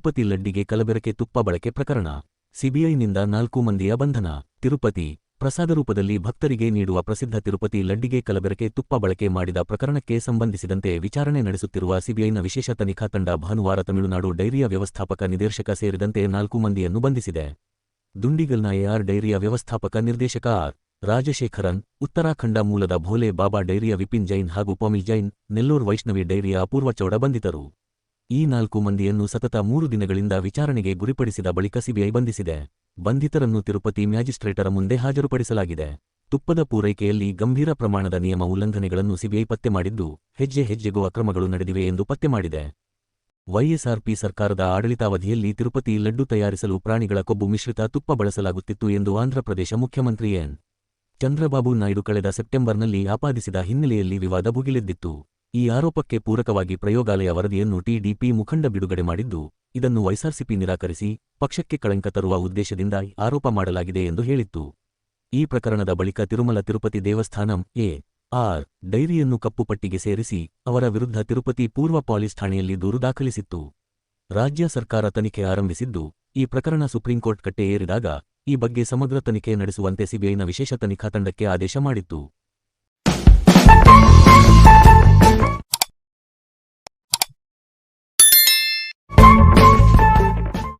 ತಿರುಪತಿ ಲಡ್ಡಿಗೆ ಕಲಬೆರಕೆ ತುಪ್ಪ ಬಳಕೆ ಪ್ರಕರಣ. ಸಿಬಿಐನಿಂದ ನಾಲ್ಕು ಮಂದಿಯ ಬಂಧನ. ತಿರುಪತಿ, ಪ್ರಸಾದ ರೂಪದಲ್ಲಿ ಭಕ್ತರಿಗೆ ನೀಡುವ ಪ್ರಸಿದ್ಧ ತಿರುಪತಿ ಲಡ್ಡಿಗೆ ಕಲಬೆರಕೆ ತುಪ್ಪ ಬಳಕೆ ಮಾಡಿದ ಪ್ರಕರಣಕ್ಕೆ ಸಂಬಂಧಿಸಿದಂತೆ ವಿಚಾರಣೆ ನಡೆಸುತ್ತಿರುವ ಸಿಬಿಐನ ವಿಶೇಷ ತನಿಖಾ ತಂಡ ಭಾನುವಾರ ತಮಿಳುನಾಡು ಡೈರಿಯ ವ್ಯವಸ್ಥಾಪಕ ನಿರ್ದೇಶಕ ಸೇರಿದಂತೆ ನಾಲ್ಕು ಮಂದಿಯನ್ನು ಬಂಧಿಸಿದೆ. ದುಂಡಿಗಲ್ನ ಎಆರ್ ಡೈರಿಯ ವ್ಯವಸ್ಥಾಪಕ ನಿರ್ದೇಶಕ ಆರ್. ರಾಜಶೇಖರನ್, ಉತ್ತರಾಖಂಡ ಮೂಲದ ಭೋಲೆ ಬಾಬಾ ಡೈರಿಯ ವಿಪಿನ್ ಜೈನ್ ಹಾಗೂ ಪಮಿಲ್ ಜೈನ್, ನೆಲ್ಲೂರ್ ವೈಷ್ಣವಿ ಡೈರಿಯ ಅಪೂರ್ವ ಚೌಡ ಬಂಧಿತರು. ಈ ನಾಲ್ಕು ಮಂದಿಯನ್ನು ಸತತ ಮೂರು ದಿನಗಳಿಂದ ವಿಚಾರಣೆಗೆ ಗುರಿಪಡಿಸಿದ ಬಳಿಕ ಸಿಬಿಐ ಬಂಧಿಸಿದೆ. ಬಂಧಿತರನ್ನು ತಿರುಪತಿ ಮ್ಯಾಜಿಸ್ಟ್ರೇಟರ ಮುಂದೆ ಹಾಜರುಪಡಿಸಲಾಗಿದೆ. ತುಪ್ಪದ ಪೂರೈಕೆಯಲ್ಲಿ ಗಂಭೀರ ಪ್ರಮಾಣದ ನಿಯಮ ಉಲ್ಲಂಘನೆಗಳನ್ನು ಸಿಬಿಐ ಪತ್ತೆ ಮಾಡಿದ್ದು, ಹೆಜ್ಜೆ ಹೆಜ್ಜೆಗೂ ಅಕ್ರಮಗಳು ನಡೆದಿವೆ ಎಂದು ಪತ್ತೆ ಮಾಡಿದೆ. ವೈಎಸ್ಆರ್ಪಿ ಸರ್ಕಾರದ ಆಡಳಿತಾವಧಿಯಲ್ಲಿ ತಿರುಪತಿ ಲಡ್ಡು ತಯಾರಿಸಲು ಪ್ರಾಣಿಗಳ ಕೊಬ್ಬು ಮಿಶ್ರಿತ ತುಪ್ಪ ಬಳಸಲಾಗುತ್ತಿತ್ತು ಎಂದು ಆಂಧ್ರಪ್ರದೇಶ ಮುಖ್ಯಮಂತ್ರಿ ಎನ್. ಚಂದ್ರಬಾಬು ನಾಯ್ಡು ಕಳೆದ ಸೆಪ್ಟೆಂಬರ್ನಲ್ಲಿ ಆಪಾದಿಸಿದ ಹಿನ್ನೆಲೆಯಲ್ಲಿ ವಿವಾದ ಭುಗಿಲೆದ್ದಿತ್ತು. ಈ ಆರೋಪಕ್ಕೆ ಪೂರಕವಾಗಿ ಪ್ರಯೋಗಾಲಯ ವರದಿಯನ್ನು ಟಿಡಿಪಿ ಮುಖಂಡ ಬಿಡುಗಡೆ ಮಾಡಿದ್ದು, ಇದನ್ನು ವೈಸಾರ್ಸಿಪಿ ನಿರಾಕರಿಸಿ, ಪಕ್ಷಕ್ಕೆ ಕಳಂಕ ತರುವ ಉದ್ದೇಶದಿಂದ ಆರೋಪ ಮಾಡಲಾಗಿದೆ ಎಂದು ಹೇಳಿತ್ತು. ಈ ಪ್ರಕರಣದ ಬಳಿಕ ತಿರುಮಲ ತಿರುಪತಿ ದೇವಸ್ಥಾನಂ ಎ ಆರ್ ಡೈರಿಯನ್ನು ಕಪ್ಪು ಪಟ್ಟಿಗೆ ಸೇರಿಸಿ, ಅವರ ವಿರುದ್ಧ ತಿರುಪತಿ ಪೂರ್ವ ಪಾಲಿಸ್ ಠಾಣೆಯಲ್ಲಿ ದೂರು ದಾಖಲಿಸಿತ್ತು. ರಾಜ್ಯ ಸರ್ಕಾರ ತನಿಖೆ ಆರಂಭಿಸಿದ್ದು, ಈ ಪ್ರಕರಣ ಸುಪ್ರೀಂಕೋರ್ಟ್ ಕಟ್ಟೆ ಏರಿದಾಗ, ಈ ಬಗ್ಗೆ ಸಮಗ್ರ ತನಿಖೆ ನಡೆಸುವಂತೆ ಸಿಬಿಐನ ವಿಶೇಷ ತನಿಖಾ ತಂಡಕ್ಕೆ ಆದೇಶ ಮಾಡಿತ್ತು.